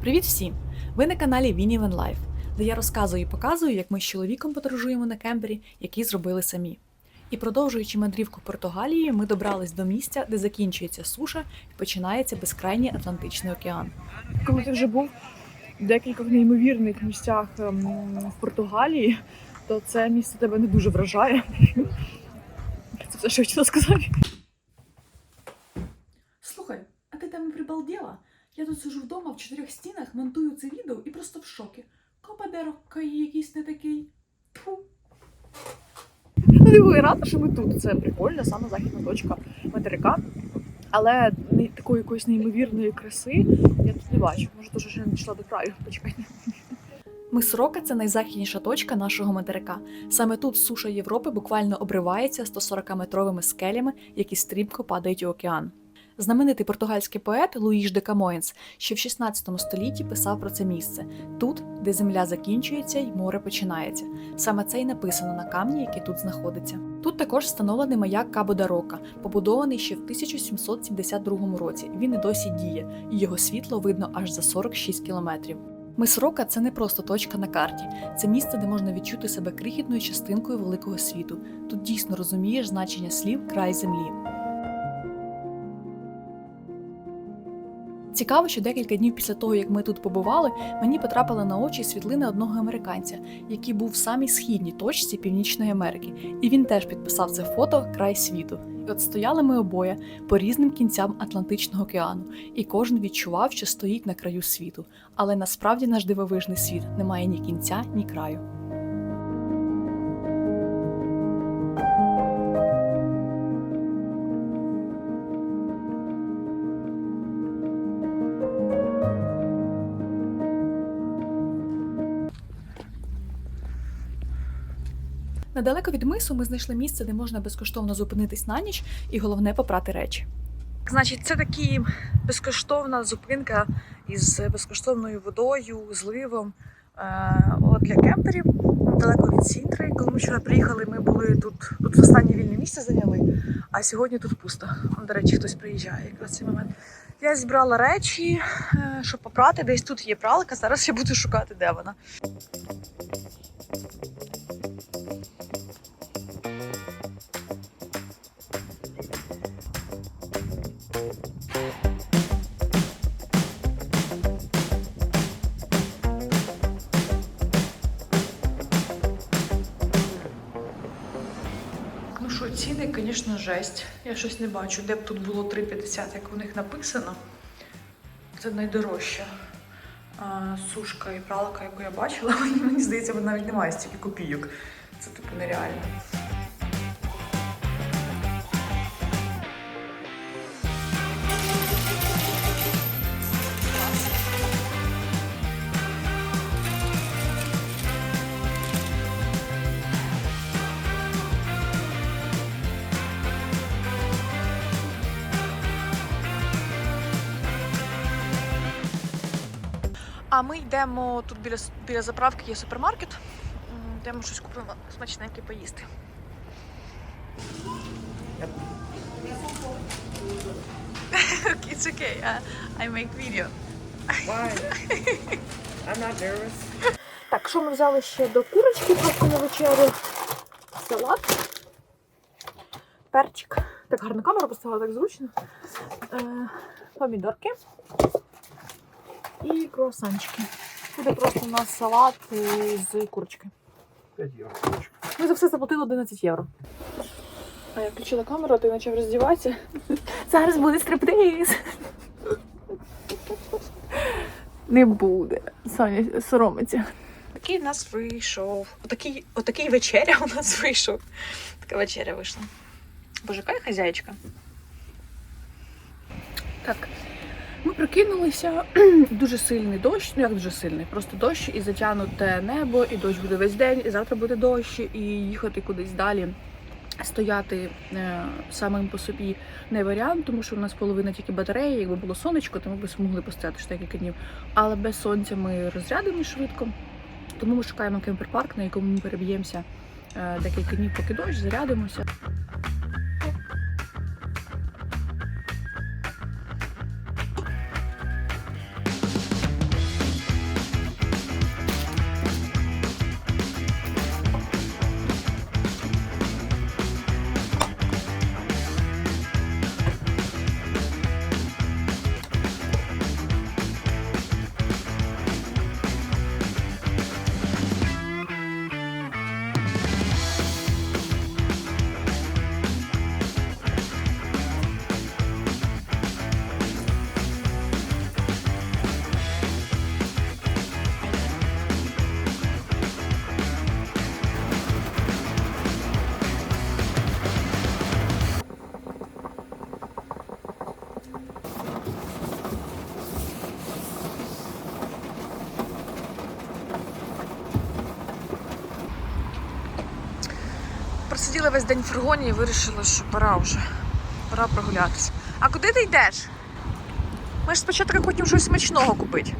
Привіт всім! Ви на каналі Winnie Van Life, Де я розказую і показую, як ми з чоловіком подорожуємо на кемпері, який зробили самі. І продовжуючи мандрівку Португалії, ми добрались до місця, де закінчується суша і починається безкрайній Атлантичний океан. коли ти вже був в декількох неймовірних місцях ем, в Португалії, то це місце тебе не дуже вражає. Це все, що я хотіла сказати. Слухай, а ти там прибалділа? Я тут сижу вдома в чотирьох стінах, монтую це відео і просто в шокі. Копадерок якийсь не такий. Фу. Ну, рада, що ми тут. Це прикольна, саме західна точка материка. Але не такої якоїсь неймовірної краси я тут не бачу. Може, дуже ще не дійшла до краю. Почекайте. Мис Рока це найзахідніша точка нашого материка. Саме тут суша Європи буквально обривається 140-метровими скелями, які стрімко падають у океан. Знаменитий португальський поет Луїш де Камоїнс ще в 16 столітті писав про це місце тут, де земля закінчується й море починається. Саме це й написано на камні, який тут знаходиться. Тут також встановлений маяк Кабо да Рока, побудований ще в 1772 році. Він і досі діє, і його світло видно аж за 46 кілометрів. Мис Рока це не просто точка на карті, це місце, де можна відчути себе крихітною частинкою великого світу. Тут дійсно розумієш значення слів край землі. Цікаво, що декілька днів після того, як ми тут побували, мені потрапила на очі світлини одного американця, який був в самій східній точці Північної Америки, і він теж підписав це фото край світу. І от стояли ми обоє по різним кінцям Атлантичного океану, і кожен відчував, що стоїть на краю світу. Але насправді наш дивовижний світ не має ні кінця, ні краю. Недалеко від мису ми знайшли місце, де можна безкоштовно зупинитись на ніч і головне попрати речі. Значить, це такі безкоштовна зупинка із безкоштовною водою, зливом. Е, от для кемперів далеко від Сінтри. Коли ми вчора приїхали, ми були тут, тут останнє вільне місце зайняли, а сьогодні тут пусто. До речі, хтось приїжджає якраз цей момент. Я зібрала речі, е, щоб попрати. Десь тут є пралка. Зараз я буду шукати, де вона. Ну що, ціни, звісно, жесть. Я щось не бачу, де б тут було 3,50, як у них написано. Це найдорожча а, сушка і пралка, яку я бачила. Мені, здається, вона навіть немає стільки копійок. Це типу нереально. Ми йдемо тут біля, біля заправки є супермаркет. Йдемо щось купимо смачненьке поїсти. It's okay. I, I make video. Why? I'm not nervous. Так, що ми взяли ще до курочки просто на вечерю? Салат, перчик. Так гарно камеру поставила, так зручно. Е, помідорки і круасанчики. Буде просто у нас салат е, з курочки. 5 євро. Ми за все заплатили 11 євро. А я включила камеру, а ти почав роздіватися. Зараз буде стриптиз. Не буде. Соня соромиться. Такий в нас вийшов. Отакий, отакий вечеря у нас вийшов. Така вечеря вийшла. Боже, яка хазяєчка. Так, Ми прокинулися, дуже сильний дощ, ну як дуже сильний, просто дощ і затягнуте небо, і дощ буде весь день, і завтра буде дощ, і їхати кудись далі. Стояти е, самим по собі не варіант, тому що у нас половина тільки батареї. Якби було сонечко, то ми б змогли постояти ще декілька днів. Але без сонця ми розрядимо швидко. Тому ми шукаємо кемперпарк, на якому ми переб'ємося е, декілька днів, поки дощ, зарядимося. Весь день в фургоні і вирішила, що пора вже. Пора прогулятися. А куди ти йдеш? Ми ж спочатку хотімо щось смачного купити.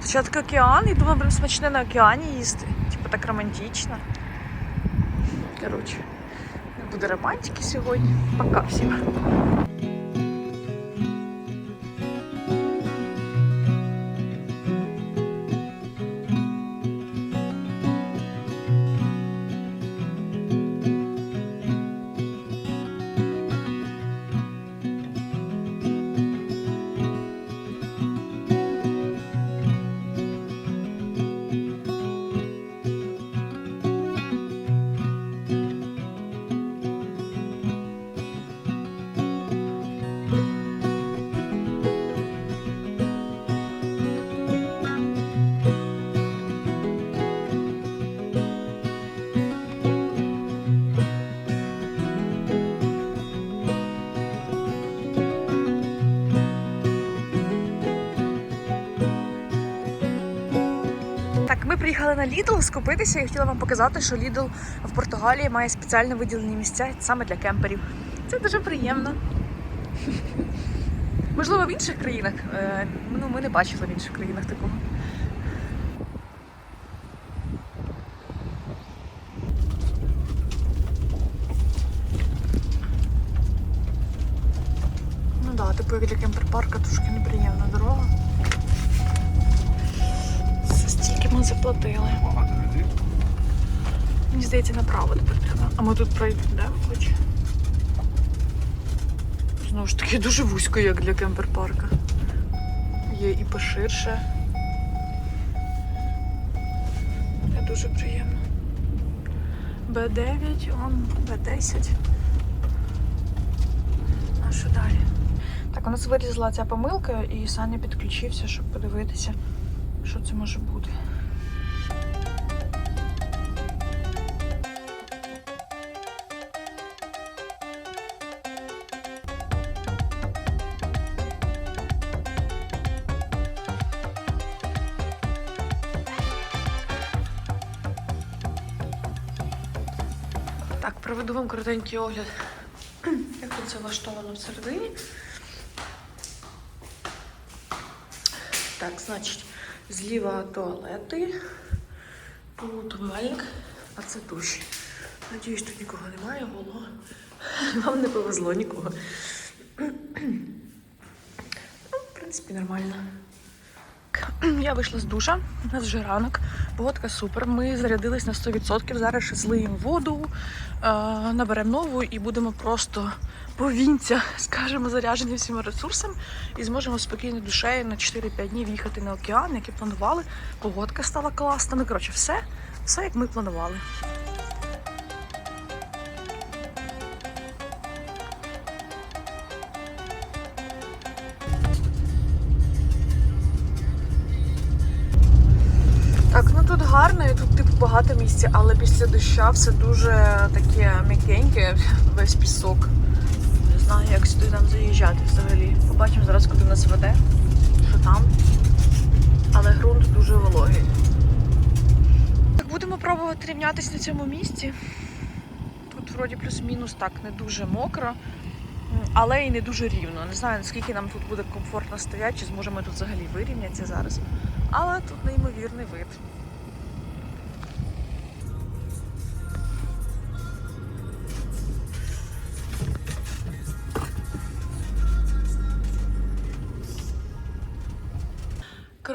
Спочатку океан, і думала, будемо смачне на океані їсти. Типу так романтично. Коротше, не буде романтики сьогодні. Пока всім. Так, на Lidl скупитися і хотіла вам показати, що Lidl в Португалії має спеціально виділені місця саме для кемперів. Це дуже приємно. Можливо, в інших країнах. е, Ну, ми не бачили в інших країнах такого. Ну так, да, типу як для кемперпарка трошки неприємна заплатили. Мені здається, направо тепер треба. А ми тут пройдемо, да, хоч? Знову ж таки, дуже вузько, як для кемперпарка. Є і поширше. Не дуже приємно. Б9, он Б10. А що далі? Так, у нас вирізала ця помилка, і Саня підключився, щоб подивитися, що це може бути. Проведу вам коротенький огляд, як тут це влаштовано всередині. Так, значить, зліва туалети, тут умивальник, а це душ. Надіюсь, тут нікого немає, голо. Вам не повезло нікого. Ну, в принципі, нормально. Я вийшла з душа, у нас вже ранок, погодка супер. Ми зарядились на 100%. Зараз ще злиємо воду, е, наберемо нову і будемо просто повінця, скажімо, заряджені всіма ресурсами і зможемо спокійно душею на 4-5 днів їхати на океан, як планували. Погодка стала класна. Ну, коротше, все, все як ми планували. Місця, але після доща все дуже таке м'якеньке, весь пісок. Не знаю, як сюди нам заїжджати взагалі. Побачимо зараз, куди нас веде, що там. Але ґрунт дуже вологий. Так, будемо пробувати рівнятися на цьому місці. Тут вроді плюс-мінус так не дуже мокро, але і не дуже рівно. Не знаю, наскільки нам тут буде комфортно стояти, чи зможемо тут взагалі вирівнятися зараз. Але тут неймовірний вид.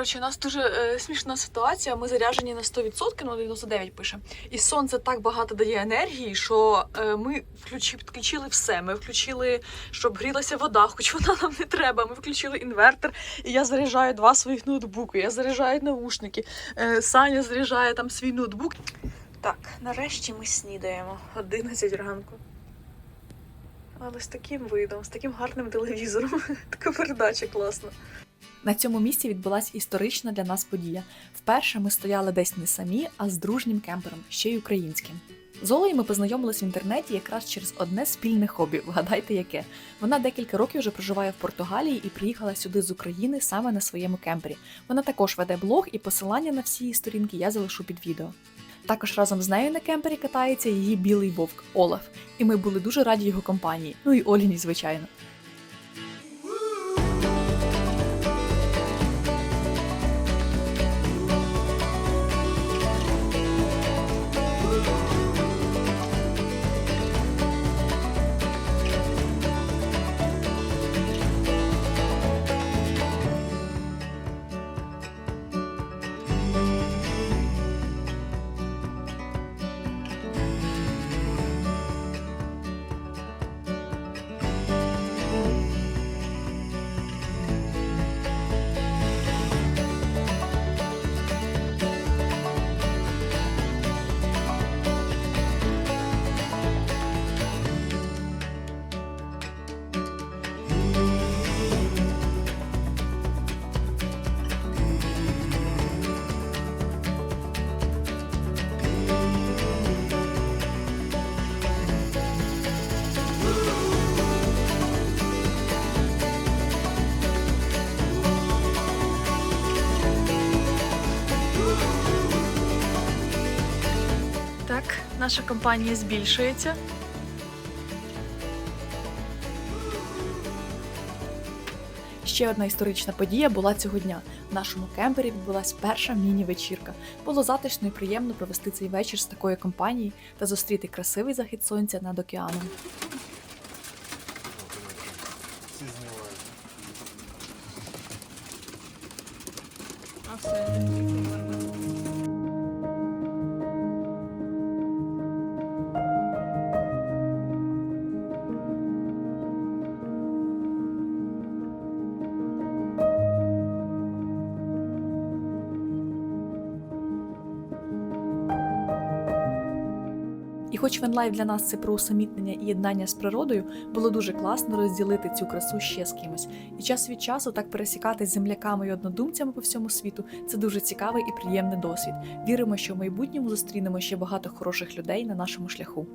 Коротше, у нас дуже е, смішна ситуація. Ми заряджені на 100%, ну 99 пише. І сонце так багато дає енергії, що е, ми включи, підключили все. Ми включили, щоб грілася вода, хоч вона нам не треба. Ми включили інвертор, і я заряджаю два своїх ноутбуки. Я заряджаю наушники. Е, Саня заряджає там свій ноутбук. Так, нарешті ми снідаємо 11 ранку. Але з таким видом, з таким гарним телевізором. Така передача класна. На цьому місці відбулася історична для нас подія. Вперше ми стояли десь не самі, а з дружнім кемпером, ще й українським. З Олею ми познайомились в інтернеті якраз через одне спільне хобі. Вгадайте, яке. Вона декілька років вже проживає в Португалії і приїхала сюди з України саме на своєму кемпері. Вона також веде блог, і посилання на всі її сторінки я залишу під відео. Також разом з нею на кемпері катається її білий вовк Олаф, і ми були дуже раді його компанії. Ну і Оліні, звичайно. Наша компанія збільшується. Ще одна історична подія була цього дня. В нашому кемпері відбулася перша міні-вечірка. Було затишно і приємно провести цей вечір з такою компанією та зустріти красивий захід сонця над океаном. І хоч венлайф для нас це про усамітнення і єднання з природою, було дуже класно розділити цю красу ще з кимось. І час від часу так пересікатись з земляками і однодумцями по всьому світу це дуже цікавий і приємний досвід. Віримо, що в майбутньому зустрінемо ще багато хороших людей на нашому шляху.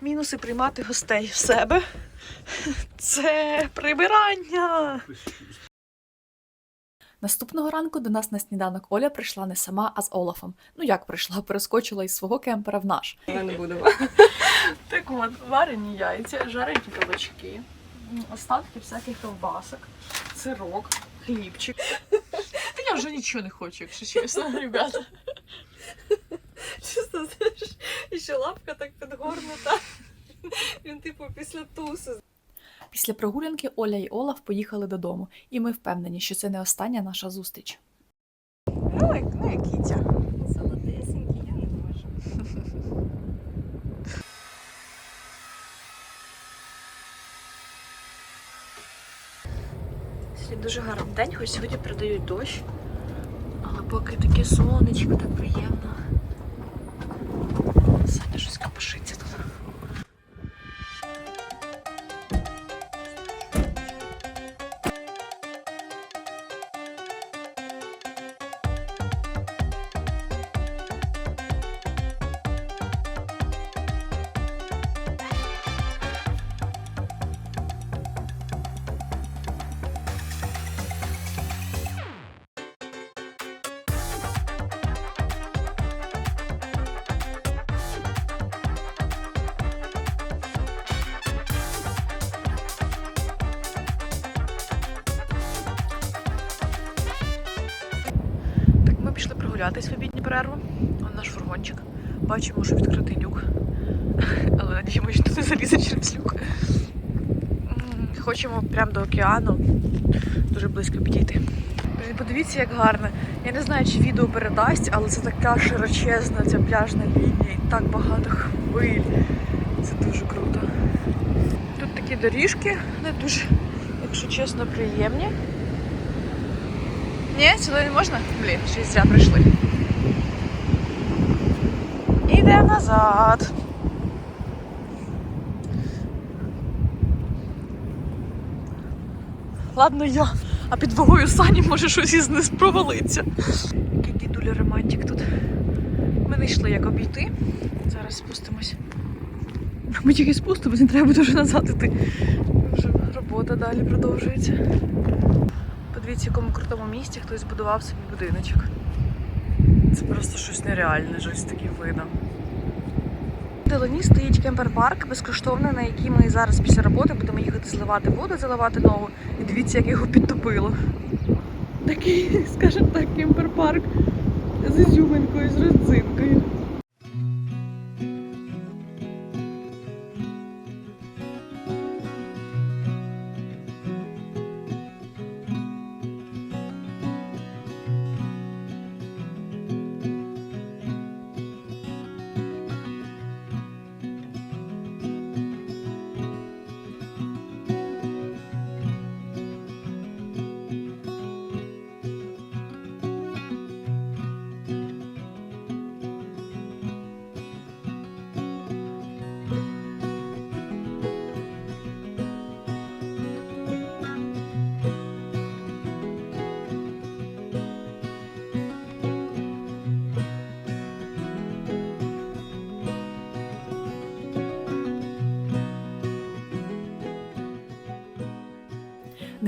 Мінуси приймати гостей в себе. Це прибирання. Наступного ранку до нас на сніданок Оля прийшла не сама, а з Олафом. Ну як прийшла, перескочила із свого кемпера в наш. Ми не будемо. Так от, варені яйця, жарені кабачки, остатки всяких ковбасок, сирок, хлібчик. Та я вже нічого не хочу, якщо чесно, ребята. Чесно, знаєш, і ще лапка так підгорнута. Він, типу, після туси. Після прогулянки Оля і Олаф поїхали додому, і ми впевнені, що це не остання наша зустріч. Ну, як, ну, як кітя. Солодесенький, я не можу. Сьогодні дуже гарний день, хоч сьогодні передають дощ. Але поки таке сонечко, так приємно. Саня щось капошиться прогулятись в обідню перерву. Вон наш фургончик. Бачимо, що відкритий люк. Але надіємося, що не залізе через люк. Хочемо прямо до океану. Дуже близько підійти. Подивіться, як гарно. Я не знаю, чи відео передасть, але це така широчезна ця пляжна лінія і так багато хвиль. Це дуже круто. Тут такі доріжки, не дуже, якщо чесно, приємні. Ні, сюди не можна? Блін, ще зря прийшли. Ідемо назад. Ладно, я, а під вагою сані може щось із них провалиться. Який дідуля романтик тут. Ми не йшли як обійти. Зараз спустимось. Ми тільки спустимось, не треба буде вже назад іти. Вже робота далі продовжується. Подивіться, в якому крутому місці хтось збудував собі будиночок. Це просто щось нереальне, щось таким видом. В Делані стоїть кемпер-парк безкоштовний, на який ми зараз після роботи будемо їхати зливати воду, заливати нову. І дивіться, як його підтопило. Такий, скажімо так, кемпер-парк з ізюминкою, з родзинкою.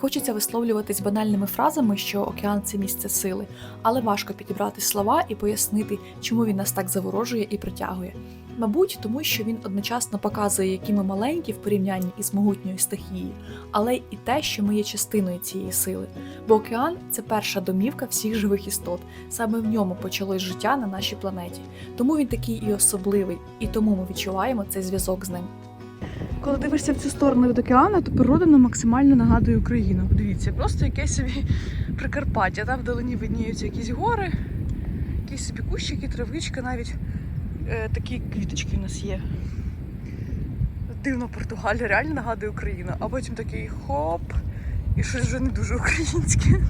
Хочеться висловлюватись банальними фразами, що океан це місце сили, але важко підібрати слова і пояснити, чому він нас так заворожує і притягує. Мабуть, тому що він одночасно показує, які ми маленькі в порівнянні із могутньою стихією, але і те, що ми є частиною цієї сили. Бо океан це перша домівка всіх живих істот. Саме в ньому почалось життя на нашій планеті. Тому він такий і особливий, і тому ми відчуваємо цей зв'язок з ним. Коли дивишся в цю сторону від океану, то природа нам максимально нагадує Україну. Подивіться, просто якесь собі Прикарпаття. Там вдалині видніються якісь гори, якісь собі кущики, травичка, навіть е, такі квіточки в нас є. Дивно Португалія реально нагадує Україну, а потім такий хоп, і щось вже не дуже українське.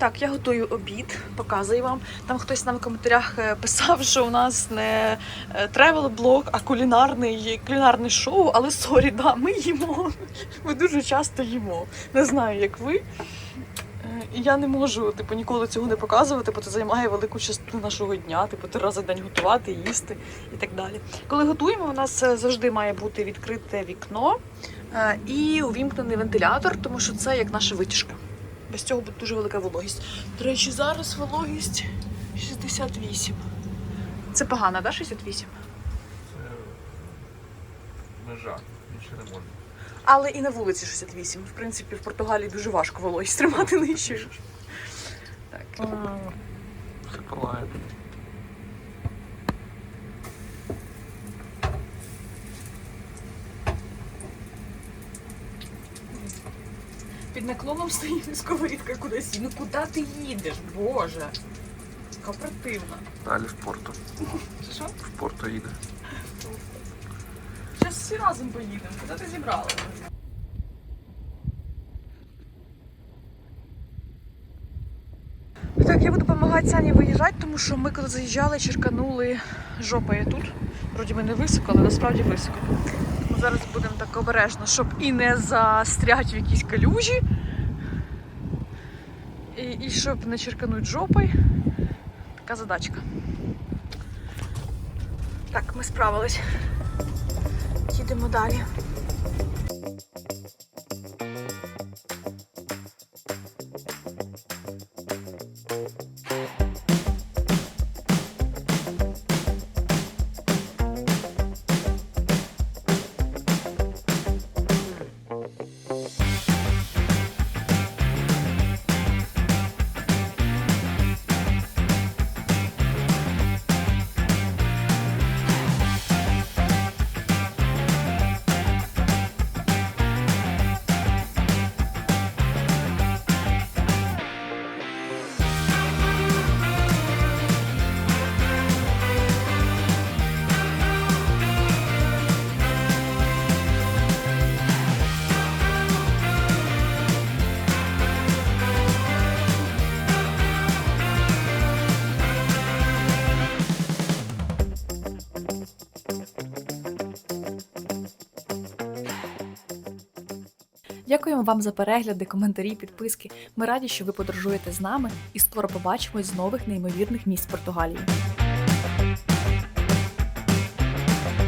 Так, я готую обід, показую вам. Там хтось нам в коментарях е, писав, що у нас не тревел блог, а кулінарний кулінарне шоу. Але сорі, да, ми їмо. Ми дуже часто їмо. Не знаю, як ви. Е, І я не можу типу, ніколи цього не показувати, бо це займає велику частину нашого дня, типу три рази в день готувати, їсти і так далі. Коли готуємо, у нас е, завжди має бути відкрите вікно і увімкнений вентилятор, тому що це як наша витяжка. Без цього буде дуже велика вологість. До речі, зараз вологість 68. Це погано, да, 68? Це межа, більше не можна. Але і на вулиці 68. В принципі, в Португалії дуже важко вологість тримати нижче. Так. Це палає. Під наклоном стоїть сковорідка кудись. Ну куди ти їдеш, Боже? Яка противна. Далі в порту. Це що? В порту їде. Зараз всі разом поїдемо. Куди ти зібрала? Так, я буду допомагати Сані виїжджати, тому що ми коли заїжджали, черканули жопою тут. Вроді би не високо, але насправді високо. Зараз будемо так обережно, щоб і не застрять в якійсь калюжі. І, і щоб не черкануть жопою. Така задачка. Так, ми справились. Їдемо далі. Дякуємо вам за перегляди, коментарі, підписки. Ми раді, що ви подорожуєте з нами і скоро побачимось з нових неймовірних місць Португалії.